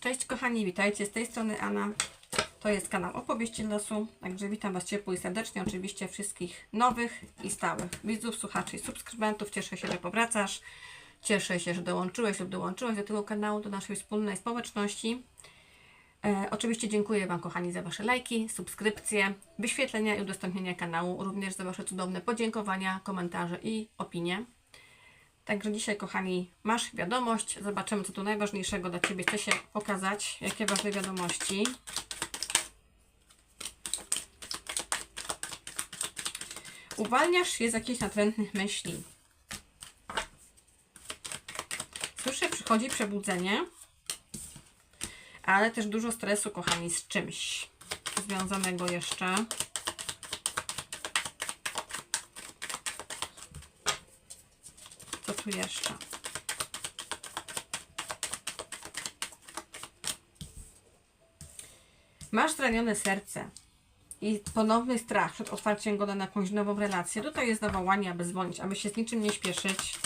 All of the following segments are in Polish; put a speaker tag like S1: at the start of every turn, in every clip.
S1: Cześć kochani, witajcie z tej strony Anna. To jest kanał Opowieści Losu, także witam Was ciepło i serdecznie, oczywiście wszystkich nowych i stałych widzów, słuchaczy i subskrybentów. Cieszę się, że powracasz. Cieszę się, że dołączyłeś lub dołączyłaś do tego kanału, do naszej wspólnej społeczności. E, oczywiście dziękuję Wam, kochani, za Wasze lajki, subskrypcje, wyświetlenia i udostępnienia kanału, również za Wasze cudowne podziękowania, komentarze i opinie. Także dzisiaj, kochani, masz wiadomość. Zobaczymy, co tu najważniejszego dla Ciebie chce się pokazać. Jakie ważne wiadomości. Uwalniasz się z jakichś natrętnych myśli. Słyszę, przychodzi przebudzenie, ale też dużo stresu, kochani, z czymś związanego jeszcze. Tu jeszcze? Masz zranione serce i ponowny strach przed otwarciem go na jakąś nową relację. Tutaj jest zawołanie, aby zwolnić, aby się z niczym nie śpieszyć.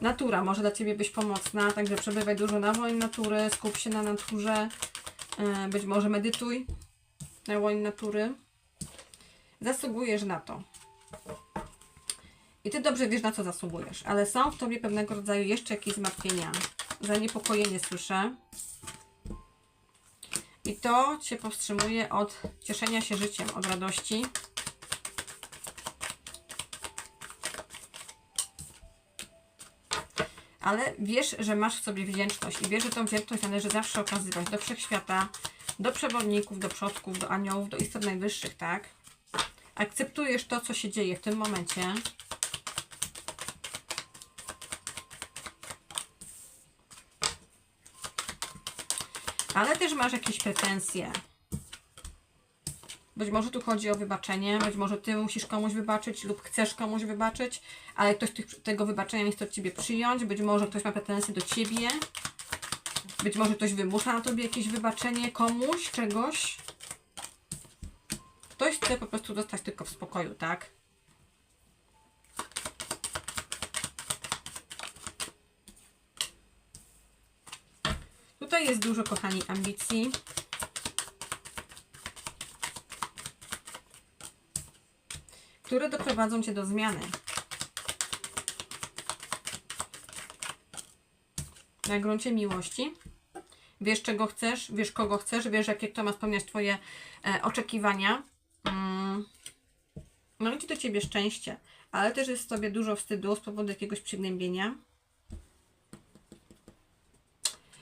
S1: Natura może dla Ciebie być pomocna, także przebywaj dużo na łoń natury, skup się na naturze, e, być może medytuj na łoń natury. Zasługujesz na to. I Ty dobrze wiesz, na co zasługujesz, ale są w Tobie pewnego rodzaju jeszcze jakieś zmartwienia, zaniepokojenie słyszę. I to Cię powstrzymuje od cieszenia się życiem, od radości. Ale wiesz, że masz w sobie wdzięczność i wiesz, że tą wdzięczność należy zawsze okazywać do wszechświata, do przewodników, do przodków, do aniołów, do istot najwyższych, tak? Akceptujesz to, co się dzieje w tym momencie. Ale też masz jakieś pretensje. Być może tu chodzi o wybaczenie, być może ty musisz komuś wybaczyć lub chcesz komuś wybaczyć, ale ktoś tych, tego wybaczenia nie chce od ciebie przyjąć, być może ktoś ma pretensje do ciebie, być może ktoś wymusza na tobie jakieś wybaczenie komuś, czegoś. Ktoś chce po prostu zostać tylko w spokoju, tak? Tutaj jest dużo, kochani, ambicji. Które doprowadzą Cię do zmiany. Na gruncie miłości. Wiesz, czego chcesz, wiesz, kogo chcesz, wiesz, jakie kto ma spełniać Twoje e, oczekiwania. Mm. No i do Ciebie szczęście, ale też jest w dużo wstydu z powodu jakiegoś przygnębienia.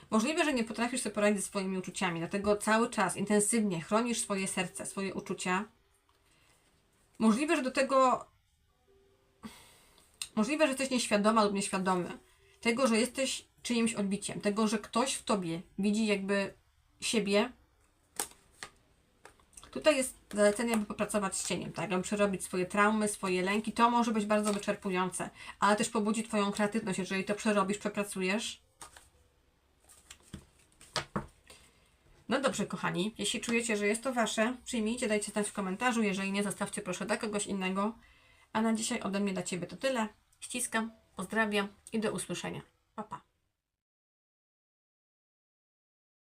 S1: Możliwe, że nie potrafisz sobie poradzić ze swoimi uczuciami, dlatego cały czas intensywnie chronisz swoje serce, swoje uczucia, Możliwe, że do tego. Możliwe, że jesteś nieświadoma lub nieświadomy tego, że jesteś czyimś odbiciem, tego, że ktoś w tobie widzi jakby siebie. Tutaj jest zalecenie, aby popracować z cieniem, tak? Aby przerobić swoje traumy, swoje lęki. To może być bardzo wyczerpujące, ale też pobudzi Twoją kreatywność, jeżeli to przerobisz, przepracujesz. No dobrze, kochani, jeśli czujecie, że jest to Wasze, przyjmijcie, dajcie znać w komentarzu. Jeżeli nie, zostawcie proszę dla kogoś innego. A na dzisiaj ode mnie dla Ciebie to tyle. Ściskam, pozdrawiam i do usłyszenia. Pa, pa.